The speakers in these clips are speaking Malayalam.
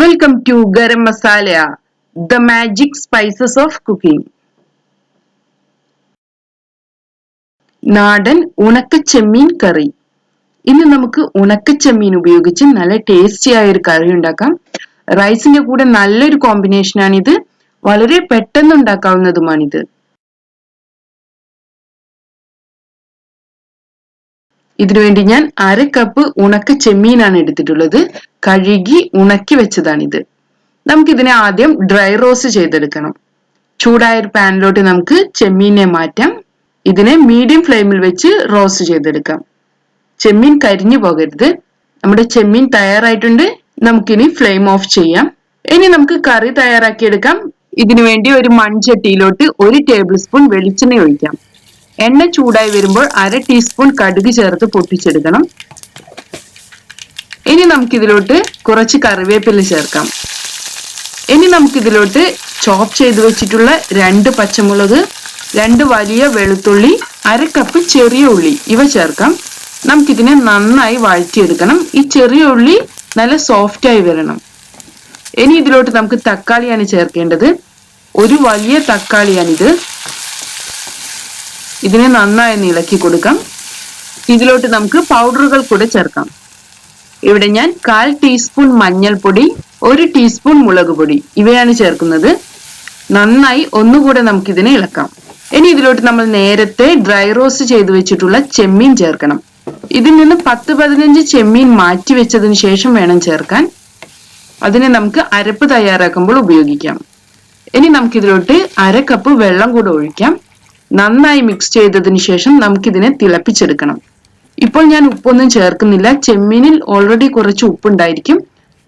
Welcome to garam masala the magic spices of cooking നാടൻ ഉണക്ക ചെമ്മീൻ കറി. ഇന്ന് നമുക്ക് ഉണക്ക ചെമ്മീൻ ഉപയോഗിച്ച് നല്ല ടേസ്റ്റി ആയ ഒരു കറി ഉണ്ടാക്കാം. റൈസിന്റെ കൂടെ നല്ലൊരു കോമ്പിനേഷൻ ആണിത്. വളരെ പെട്ടെന്ന് ഉണ്ടാക്കാവുന്നതുമാണിത്. ഇതിനുവേണ്ടി ഞാൻ അര കപ്പ് ഉണക്ക ചെമ്മീനാണ് എടുത്തിട്ടുള്ളത്. കഴുകി ഉണക്കി വെച്ചതാണിത്. നമുക്കിതിനെ ആദ്യം ഡ്രൈ റോസ്റ്റ് ചെയ്തെടുക്കണം. ചൂടായ ഒരു പാനിലോട്ട് നമുക്ക് ചെമ്മീനെ മാറ്റാം. ഇതിനെ മീഡിയം ഫ്ലെയിമിൽ വെച്ച് റോസ്റ്റ് ചെയ്തെടുക്കാം. ചെമ്മീൻ കരിഞ്ഞു പോകരുത്. നമ്മുടെ ചെമ്മീൻ തയ്യാറായിട്ടുണ്ട്. നമുക്കിനി ഫ്ലെയിം ഓഫ് ചെയ്യാം. ഇനി നമുക്ക് കറി തയ്യാറാക്കിയെടുക്കാം. ഇതിനു വേണ്ടി ഒരു മൺചട്ടിയിലോട്ട് ഒരു ടേബിൾ സ്പൂൺ വെളിച്ചെണ്ണ ഒഴിക്കാം. എണ്ണ ചൂടായി വരുമ്പോൾ അര ടീസ്പൂൺ കടുക് ചേർത്ത് പൊട്ടിച്ചെടുക്കണം. ഇനി നമുക്കിതിലോട്ട് കുറച്ച് കറിവേപ്പില ചേർക്കാം. ഇനി നമുക്കിതിലോട്ട് ചോപ്പ് ചെയ്ത് വെച്ചിട്ടുള്ള രണ്ട് പച്ചമുളക് രണ്ട് വലിയ വെളുത്തുള്ളി അര കപ്പ് ചെറിയ ഉള്ളി ഇവ ചേർക്കാം. നമുക്കിതിനെ നന്നായി വഴറ്റിയെടുക്കണം. ഈ ചെറിയ ഉള്ളി നല്ല സോഫ്റ്റ് ആയി വരണം. ഇനി ഇതിലോട്ട് നമുക്ക് തക്കാളിയാണ് ചേർക്കേണ്ടത്. ഒരു വലിയ തക്കാളിയാണിത്. ഇതിനെ നന്നായി ഇളക്കി കൊടുക്കാം. ഇതിലോട്ട് നമുക്ക് പൗഡറുകൾ കൂടെ ചേർക്കാം. ഇവിടെ ഞാൻ കാൽ ടീസ്പൂൺ മഞ്ഞൾപ്പൊടി ഒരു ടീസ്പൂൺ മുളക് പൊടി ഇവയാണ് ചേർക്കുന്നത്. നന്നായി ഒന്നുകൂടെ നമുക്ക് ഇതിനെ ഇളക്കാം. ഇനി ഇതിലോട്ട് നമ്മൾ നേരത്തെ ഡ്രൈ റോസ്റ്റ് ചെയ്തു വെച്ചിട്ടുള്ള ചെമ്മീൻ ചേർക്കണം. ഇതിൽ നിന്ന് പത്ത് പതിനഞ്ച് ചെമ്മീൻ മാറ്റി വെച്ചതിന് ശേഷം വേണം ചേർക്കാൻ. അതിനെ നമുക്ക് അരപ്പ് തയ്യാറാക്കുമ്പോൾ ഉപയോഗിക്കാം. ഇനി നമുക്കിതിലോട്ട് അര കപ്പ് വെള്ളം കൂടെ ഒഴിക്കാം. നന്നായി മിക്സ് ചെയ്തതിന് ശേഷം നമുക്കിതിനെ തിളപ്പിച്ചെടുക്കണം. ഇപ്പോൾ ഞാൻ ഉപ്പൊന്നും ചേർക്കുന്നില്ല. ചെമ്മീനിൽ ഓൾറെഡി കുറച്ച് ഉപ്പുണ്ടായിരിക്കും.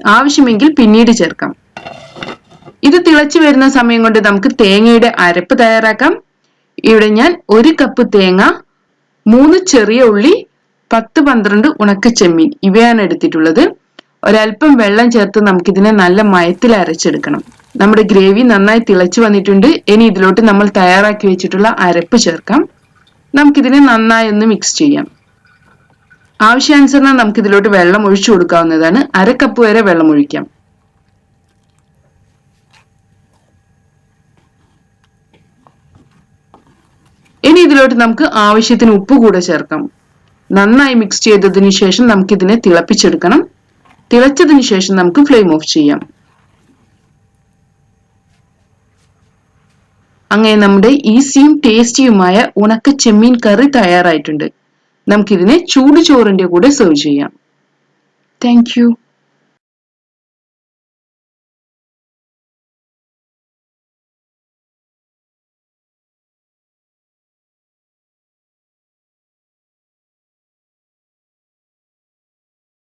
ആവശ്യമെങ്കിൽ പിന്നീട് ചേർക്കാം. ഇത് തിളച്ചു വരുന്ന സമയം കൊണ്ട് നമുക്ക് തേങ്ങയുടെ അരപ്പ് തയ്യാറാക്കാം. ഇവിടെ ഞാൻ ഒരു കപ്പ് തേങ്ങ മൂന്ന് ചെറിയ ഉള്ളി പത്ത് പന്ത്രണ്ട് ഉണക്ക ചെമ്മീൻ ഇവയാണ് എടുത്തിട്ടുള്ളത്. ഒരല്പം വെള്ളം ചേർത്ത് നമുക്കിതിനെ നല്ല മയത്തിൽ അരച്ചെടുക്കണം. നമ്മുടെ ഗ്രേവി നന്നായി തിളച്ചു വന്നിട്ടുണ്ട്. ഇനി ഇതിലോട്ട് നമ്മൾ തയ്യാറാക്കി വെച്ചിട്ടുള്ള അരപ്പ് ചേർക്കാം. നമുക്കിതിനെ നന്നായി ഒന്ന് മിക്സ് ചെയ്യാം. ആവശ്യാനുസരണം നമുക്ക് ഇതിലോട്ട് വെള്ളം ഒഴിച്ചു കൊടുക്കാവുന്നതാണ്. അര കപ്പ് വരെ വെള്ളം ഒഴിക്കാം. ഇനി ഇതിലോട്ട് നമുക്ക് ആവശ്യത്തിന് ഉപ്പ് കൂടെ ചേർക്കാം. നന്നായി മിക്സ് ചെയ്തതിന് ശേഷം നമുക്കിതിനെ തിളപ്പിച്ചെടുക്കണം. തിളച്ചതിന് ശേഷം നമുക്ക് ഫ്ലെയിം ഓഫ് ചെയ്യാം. അങ്ങനെ നമ്മുടെ ഈസിയും ടേസ്റ്റിയുമായ ഉണക്ക ചെമ്മീൻ കറി തയ്യാറായിട്ടുണ്ട്. നമുക്കിതിനെ ചൂട് ചോറിന്റെ കൂടെ സെർവ് ചെയ്യാം. താങ്ക്